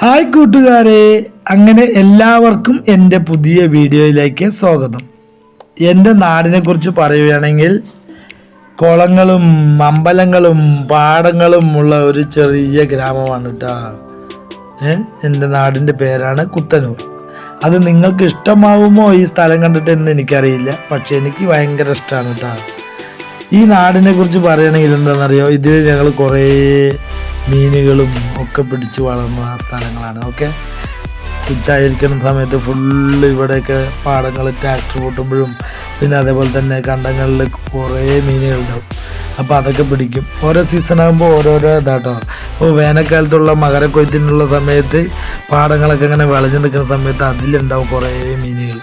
Hi കൂട്ടുകാരെ. അങ്ങനെ എല്ലാവർക്കും എന്റെ പുതിയ വീഡിയോയിലേക്ക് സ്വാഗതം. എന്റെ നാടിനെ കുറിച്ച് പറയുകയാണെങ്കിൽ കുളങ്ങളും അമ്പലങ്ങളും പാടങ്ങളും ഉള്ള ഒരു ചെറിയ ഗ്രാമമാണ് കേട്ടോ എന്റെ നാടിന്റെ പേരാണ് കുത്തനൂർ. അത് നിങ്ങൾക്ക് ഇഷ്ടമാവുമോ ഈ സ്ഥലം കണ്ടിട്ട് എന്ന് എനിക്കറിയില്ല. പക്ഷെ എനിക്ക് ഭയങ്കര ഇഷ്ടമാണ് കേട്ടോ ഈ നാടിനെ കുറിച്ച് പറയുകയാണെങ്കിൽ എന്താണെന്നറിയോ? ഇതിൽ ഞങ്ങൾ കുറേ മീനുകളും ഒക്കെ പിടിച്ച് വളർന്ന സ്ഥലങ്ങളാണ്. ഓക്കെ? ഉച്ചായിരിക്കുന്ന സമയത്ത് ഫുള്ള് ഇവിടെയൊക്കെ പാടങ്ങൾ ട്രാക്ടർ പൊട്ടുമ്പോഴും പിന്നെ അതേപോലെ തന്നെ കണ്ടങ്ങളിൽ കുറേ മീനുകളുണ്ടാവും. അപ്പോൾ അതൊക്കെ പിടിക്കും. ഓരോ സീസൺ ആകുമ്പോൾ ഓരോരോ ഇതാട്ടോ. അപ്പോൾ വേനൽക്കാലത്തുള്ള മകരക്കൊയ്ത്തിനുള്ള സമയത്ത് പാടങ്ങളൊക്കെ ഇങ്ങനെ വിളഞ്ഞു നിൽക്കുന്ന സമയത്ത് അതിലുണ്ടാവും കുറേ മീനുകൾ.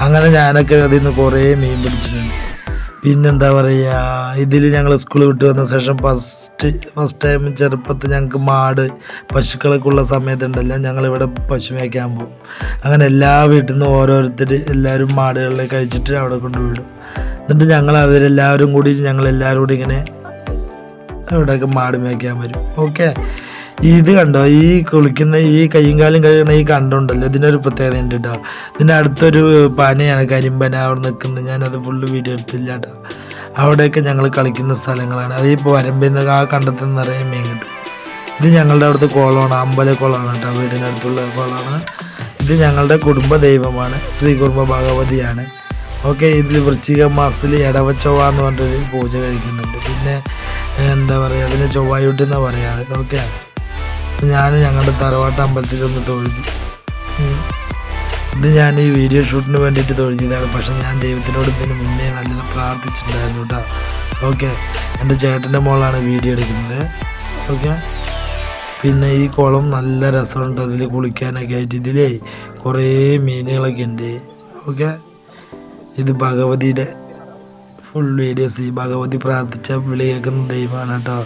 അങ്ങനെ ഞാനൊക്കെ അതിൽ നിന്ന് കുറേ മീൻ പിടിച്ചിട്ടുണ്ട്. പിന്നെന്താ പറയുക ഇതിൽ ഞങ്ങൾ സ്കൂൾ വിട്ട് വന്ന ശേഷം ഫസ്റ്റ് ഫസ്റ്റ് ടൈം ചെറുപ്പത്തിൽ ഞങ്ങൾക്ക് മാട് പശുക്കളൊക്കെ ഉള്ള സമയത്തുണ്ടല്ലോ ഞങ്ങളിവിടെ പശു മേയ്ക്കാൻ പോകും അങ്ങനെ എല്ലാ വീട്ടിൽ നിന്നും ഓരോരുത്തർ എല്ലാവരും മാടുകളിൽ കഴിച്ചിട്ട് അവിടെ കൊണ്ടുവിടും എന്നിട്ട് ഞങ്ങൾ അവരെല്ലാവരും കൂടി ഞങ്ങളെല്ലാവരും കൂടി ഇങ്ങനെ ഇവിടെയൊക്കെ മാട് മേയ്ക്കാൻ വരും. ഓക്കെ ഇത് കണ്ടോ? ഈ കുളിക്കുന്ന ഈ കയ്യും കാലും കഴുകുന്ന ഈ കണ്ടുണ്ടല്ലോ? ഇതിനൊരു പ്രത്യേകത ഉണ്ട് കേട്ടോ ഇതിന്റെ അടുത്തൊരു പനയാണ് കരിമ്പന. അവിടെ നിൽക്കുന്നത് ഞാനത് ഫുള്ള് വീഡിയോ എടുത്തില്ല കേട്ടോ അവിടെയൊക്കെ ഞങ്ങൾ കളിക്കുന്ന സ്ഥലങ്ങളാണ്. അത് ഇപ്പോൾ വരമ്പിൽ ആ കണ്ടത്തിൽ നിറയെ മീൻ കിട്ടും. ഇത് ഞങ്ങളുടെ അവിടുത്തെ കുളമാണ് അമ്പല കുളമാണ് കേട്ടോ അടുത്തുള്ള കുളമാണ് ഇത് ഞങ്ങളുടെ കുടുംബ ദൈവമാണ്. ശ്രീ കുടുംബ ഭഗവതിയാണ്. ഓക്കെ ഇതിൽ വൃശ്ചിക മാസത്തിൽ ഇടവച്ചൊവ്വ എന്ന് പറഞ്ഞിട്ടൊരു പൂജ കഴിക്കുന്നുണ്ട്. പിന്നെ എന്താ പറയുക അതിന് ചൊവ്വായൂട്ട് എന്നാണ് പറയാറ് ഓക്കെ ഞാൻ ഞങ്ങളുടെ തറവാട്ട് അമ്പലത്തിൽ ഒന്ന് തൊഴുതി. ഇത് ഞാൻ ഈ വീഡിയോ ഷൂട്ടിന് വേണ്ടിയിട്ട് തൊഴുതിയതാണ്. പക്ഷെ ഞാൻ ദൈവത്തിനോട് ഇതിന് മുന്നേ നല്ല പ്രാർത്ഥിച്ചിട്ടുണ്ടായിരുന്നു കേട്ടോ ഓക്കെ എന്റെ ചേട്ടന്റെ മോളാണ് വീഡിയോ എടുക്കുന്നത്. ഓക്കെ പിന്നെ ഈ കുളം നല്ല രസമുണ്ട്. അതിൽ കുളിക്കാനൊക്കെ ആയിട്ട് ഇതിലേ കുറേ മീനുകളൊക്കെ ഉണ്ട്. ഓക്കെ ഇത് ഭഗവതിയുടെ ഫുൾ വീഡിയോസ് ഈ ഭഗവതി പ്രാർത്ഥിച്ച വിളി കേൾക്കുന്ന ദൈവമാണ് കേട്ടോ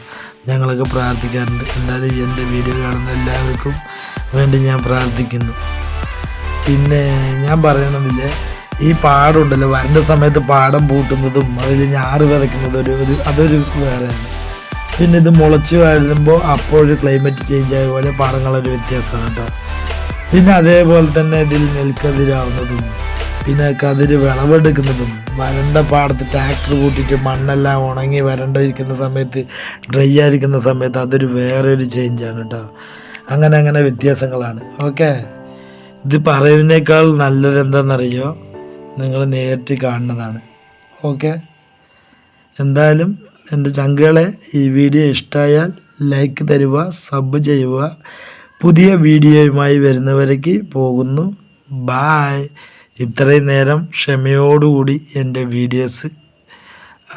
ഞങ്ങളൊക്കെ പ്രാർത്ഥിക്കാറുണ്ട്. എന്തായാലും എന്റെ വീഡിയോ കാണുന്ന എല്ലാവർക്കും വേണ്ടി ഞാൻ പ്രാർത്ഥിക്കുന്നു. പിന്നെ ഞാൻ പറയണമെന്നില്ല ഈ പാടുണ്ടല്ലോ. വരണ്ട സമയത്ത് പാടം പൂട്ടുന്നതും അതിൽ ഞാറ് വിതയ്ക്കുന്നതും ഒരു ഒരു അതൊരു വേറെയാണ്. പിന്നെ ഇത് മുളച്ച് വരുമ്പോൾ അപ്പോഴൊരു ക്ലൈമറ്റ് ചേഞ്ച് ആയ പോലെ പാടങ്ങളൊരു വ്യത്യാസമാണ് കേട്ടോ. പിന്നെ അതേപോലെ തന്നെ ഇതിൽ നെൽക്കതിരാവുന്നതും പിന്നെ കതിര് വിളവെടുക്കുന്നതും വരണ്ട പാടത്ത് ട്രാക്ടർ കൂട്ടിയിട്ട് മണ്ണെല്ലാം ഉണങ്ങി വരണ്ടിരിക്കുന്ന സമയത്ത് ഡ്രൈ ആയിരിക്കുന്ന സമയത്ത് അതൊരു വേറെ ഒരു ചേഞ്ചാണ് കേട്ടോ അങ്ങനെ അങ്ങനെ വ്യത്യാസങ്ങളാണ്. ഓക്കെ ഇത് പറയുന്നതിനേക്കാൾ നല്ലത് എന്താണെന്നറിയോ? നിങ്ങൾ നേരിട്ട് കാണുന്നതാണ്. ഓക്കെ എന്തായാലും എന്റെ ചങ്കുകളെ ഈ വീഡിയോ ഇഷ്ടമായാൽ ലൈക്ക് തരുക സബ് ചെയ്യുക. പുതിയ വീഡിയോയുമായി വരുന്നവരേക്ക് പോകുന്നു. ബായ് ഇത്രയും നേരം ക്ഷമയോടുകൂടി എന്റെ വീഡിയോസ്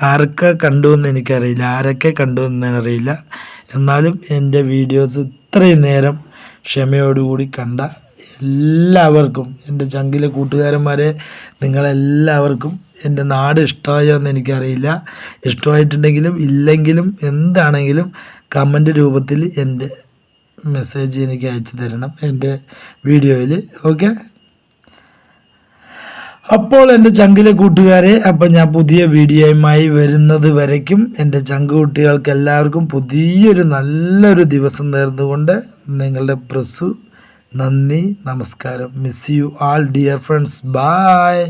ആരൊക്കെ കണ്ടു എന്ന് എനിക്കറിയില്ല ആരൊക്കെ കണ്ടു എന്ന് അറിയില്ല. എന്നാലും എന്റെ വീഡിയോസ് ഇത്രയും നേരം ക്ഷമയോടുകൂടി കണ്ട എല്ലാവർക്കും എന്റെ ചങ്കിലെ കൂട്ടുകാരന്മാരെ നിങ്ങളെല്ലാവർക്കും എന്റെ നാട് ഇഷ്ടമായോ എന്ന് എനിക്കറിയില്ല. ഇഷ്ടമായിട്ടുണ്ടെങ്കിലും ഇല്ലെങ്കിലും എന്താണെങ്കിലും കമന്റ് രൂപത്തിൽ എന്റെ മെസ്സേജ് എനിക്ക് അയച്ചു തരണം എന്റെ വീഡിയോയിൽ. ഓക്കെ? അപ്പോൾ എന്റെ ചങ്കിലെ കൂട്ടുകാരെ അപ്പം ഞാൻ പുതിയ വീഡിയോയുമായി വരുന്നത് വരയ്ക്കും. എന്റെ ചങ്ക് കുട്ടികൾക്ക് എല്ലാവർക്കും പുതിയൊരു നല്ലൊരു ദിവസം നേർന്നുകൊണ്ട് നിങ്ങളുടെ പ്രസു നന്ദി നമസ്കാരം. Miss you all dear friends bye